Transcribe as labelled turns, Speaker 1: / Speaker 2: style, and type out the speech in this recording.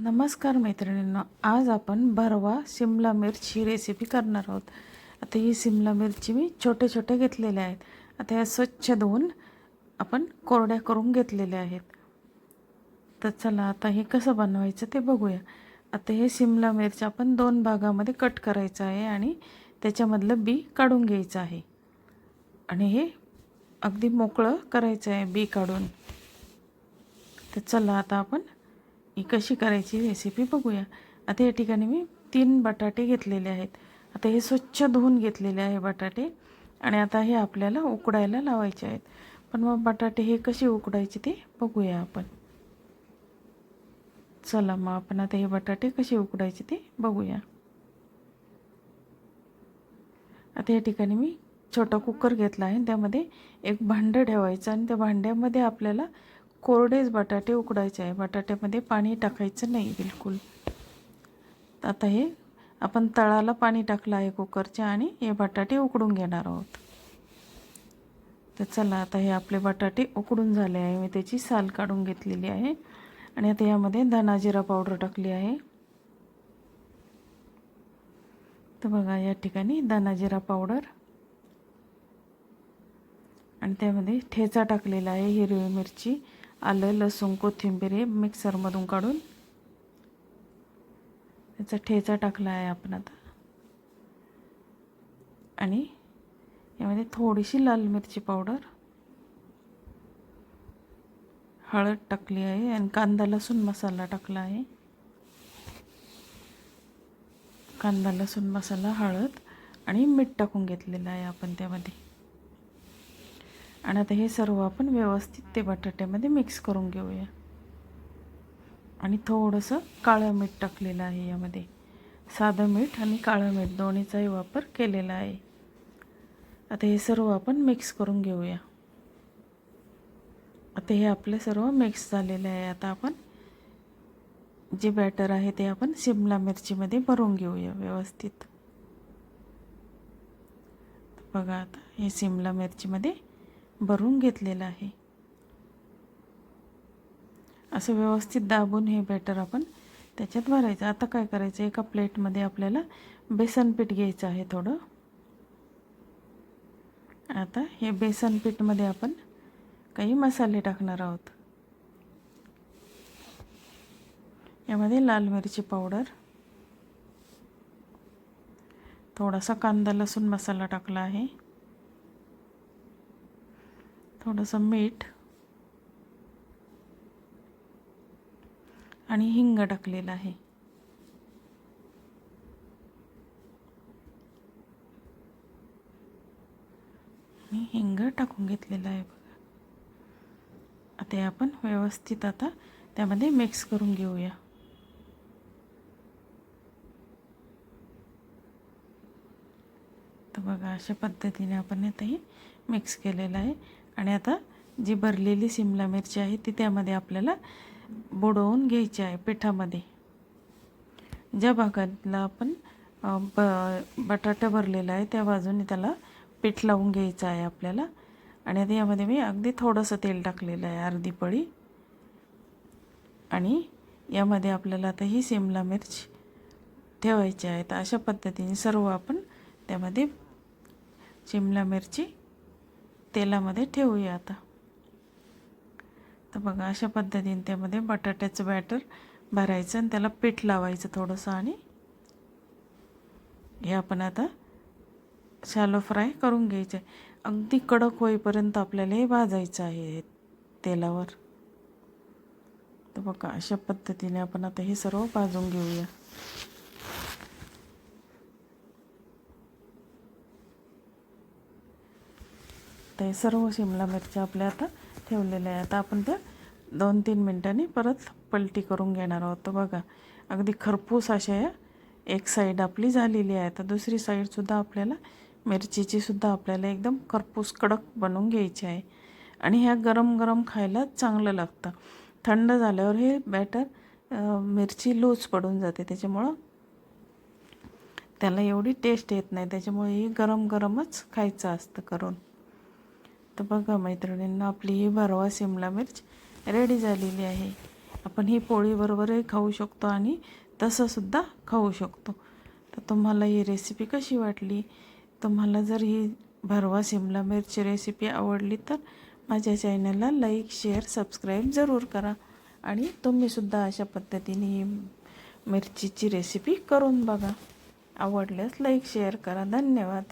Speaker 1: नमस्कार मैत्रिणींना आज आपण भरवा शिमला मिरची ही रेसिपी करणार आहोत. आता ही शिमला मिरची मी छोटे छोटे घेतलेले आहेत. आता या स्वच्छ धुवून आपण कोरड्या करून घेतलेल्या आहेत. तर चला आता हे कसं बनवायचं ते बघूया. आता हे शिमला मिरची आपण दोन भागामध्ये कट करायचं आहे आणि त्याच्यामधलं बी काढून घ्यायचं आहे. आणि हे अगदी मोकळं करायचं आहे बी काढून. तर चला आता आपण ही कशी करायची रेसिपी बघूया. आता या ठिकाणी मी तीन बटाटे घेतलेले आहेत. आता हे स्वच्छ धुवून घेतलेले आहे बटाटे आणि आता हे आपल्याला उकडायला लावायचे आहेत. पण मग बटाटे हे कसे उकडायचे ते बघूया आपण. चला मग आपण आता हे बटाटे कसे उकडायचे ते बघूया. आता या ठिकाणी मी छोटा कुकर घेतला आहे त्यामध्ये एक भांडं ठेवायचं आणि त्या भांड्यामध्ये आपल्याला कोरडेच बटाटे उकडायचे आहे. बटाट्यामध्ये पाणी टाकायचं नाही बिलकुल. आता हे आपण तळाला पाणी टाकलं आहे कुकरच्या आणि हे बटाटे उकडून घेणार आहोत. तर चला आता हे आपले बटाटे उकडून झाले आहे. मी त्याची साल काढून घेतलेली आहे. आणि आता यामध्ये धनाजिरा पावडर टाकली आहे. तर बघा या ठिकाणी धनाजिरा पावडर. आणि त्यामध्ये ठेचा टाकलेला आहे हिरवी मिरची. आलं लसूण कोथिंबीर हे मिक्सरमधून काढून त्याचा ठेचा टाकला आहे आपण आता. आणि यामध्ये थोडीशी लाल मिरची पावडर हळद टाकली आहे आणि कांदा लसूण मसाला टाकला आहे. कांदा लसूण मसाला हळद आणि मीठ टाकून घेतलेलं आहे आपण त्यामध्ये. आणि आता हे सर्व आपण व्यवस्थित ते बटाट्यामध्ये मिक्स करून घेऊया. आणि थोडंसं काळं मीठ टाकलेलं आहे यामध्ये. साधं मीठ आणि काळं मीठ दोन्हीचाही वापर केलेला आहे. आता हे सर्व आपण मिक्स करून घेऊया. आता हे आपलं सर्व मिक्स झालेलं आहे. आता आपण जे बॅटर आहे ते आपण शिमला मिरचीमध्ये भरून घेऊया व्यवस्थित. बघा आता हे शिमला मिरचीमध्ये भरून घेतलेलं आहे. असं व्यवस्थित दाबून हे बॅटर आपण त्याच्यात भरायचं. आता काय करायचं? एका प्लेटमध्ये आपल्याला बेसन पीठ घ्यायचं आहे थोडं. आता हे बेसन पीठमध्ये आपण काही मसाले टाकणार आहोत. यामध्ये लाल मिरची पावडर थोडासा कांदा लसूण मसाला टाकला आहे. थोडंसं मीठ आणि हिंग टाकलेलं आहे. मी हिंग टाकून घेतलेलं आहे बघा. आता आपण व्यवस्थित आता त्यामध्ये मिक्स करून घेऊया. तर बघा अशा पद्धतीने आपण आता हे मिक्स केलेलं आहे. आणि आता जी भरलेली शिमला मिरची आहे ती त्यामध्ये आपल्याला बुडवून घ्यायची आहे पिठामध्ये. ज्या भागातला आपण ब बटाटा भरलेला आहे त्या बाजूने त्याला पीठ लावून घ्यायचं आहे आपल्याला. आणि आता यामध्ये मी अगदी थोडंसं तेल टाकलेलं आहे अर्धी पळी. आणि यामध्ये आपल्याला आता ही शिमला मिर्च ठेवायची आहे. तर अशा पद्धतीने सर्व आपण त्यामध्ये शिमला मिरची तेलामध्ये ठेवूया आता. तर बघा अशा पद्धतीने त्यामध्ये बटाट्याचं बॅटर भरायचं आणि त्याला पीठ लावायचं थोडंसं आणि हे आपण आता शॅलो फ्राय करून घ्यायचं. आहे अगदी कडक होईपर्यंत आपल्याला हे भाजायचं आहे तेलावर. तर बघा अशा पद्धतीने आपण आता हे सर्व भाजून घेऊया. शकता हे सर्व शिमला मिरच्या आपल्या आता ठेवलेल्या आहे आता आपण त्या दोन तीन मिनटांनी परत पलटी करून घेणार आहोत. तर बघा अगदी खरपूस अशा या एक साईड आपली झालेली आहे. तर दुसरी साईडसुद्धा आपल्याला मिरचीचीसुद्धा आपल्याला एकदम खरपूस कडक बनवून घ्यायची आहे. आणि ह्या गरम गरम खायला चांगलं लागतं. थंड झाल्यावर हे बॅटर मिरची लूज पडून जाते. त्याच्यामुळं त्याला एवढी टेस्ट येत नाही. त्याच्यामुळे हे गरम गरमच खायचं असतं करून. तर बघा मैत्रिणींना आपली ही भरवा शिमला मिर्च रेडी झालेली आहे. आपण ही पोळीबरोबरही खाऊ शकतो आणि तसंसुद्धा खाऊ शकतो. तर तुम्हाला ही रेसिपी कशी वाटली? तुम्हाला जर ही भरवा शिमला मिरची रेसिपी आवडली तर माझ्या चॅनलला लाईक शेअर सबस्क्राईब जरूर करा. आणि तुम्हीसुद्धा अशा पद्धतीने ही मिरचीची रेसिपी करून बघा. आवडल्यास लाईक शेअर करा. धन्यवाद.